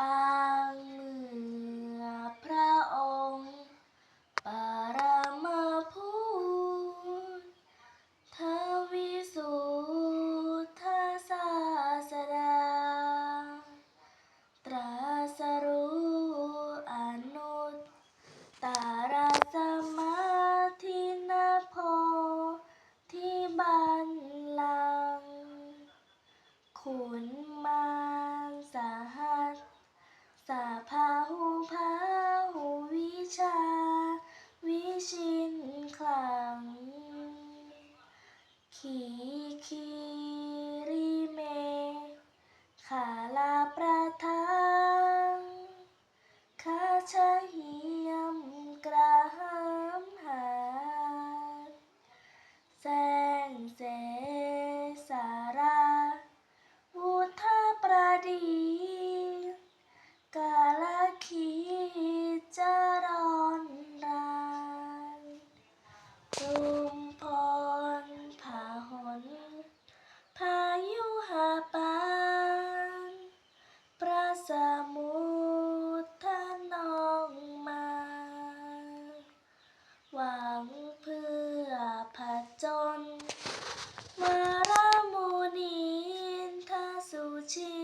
ปางมือ 지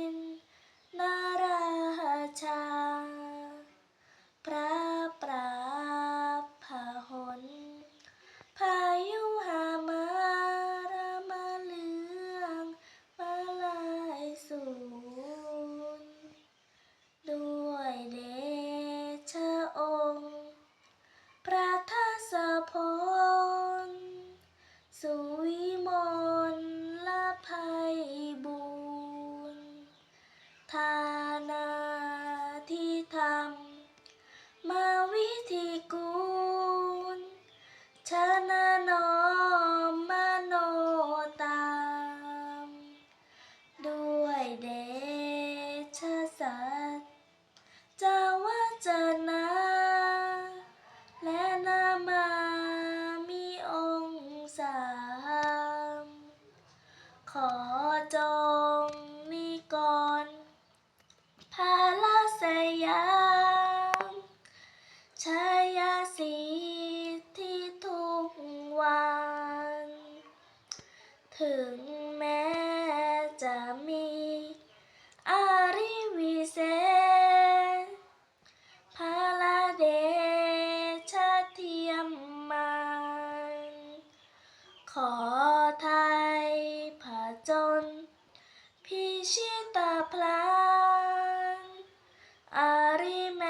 จงมีกรพาลาสยามชายาสีที่ทุกวัน ถึงแม้จะมีอาริวิเศษพาลาเดชเทียมมันขอ จน พิชิตาพลานอาริแม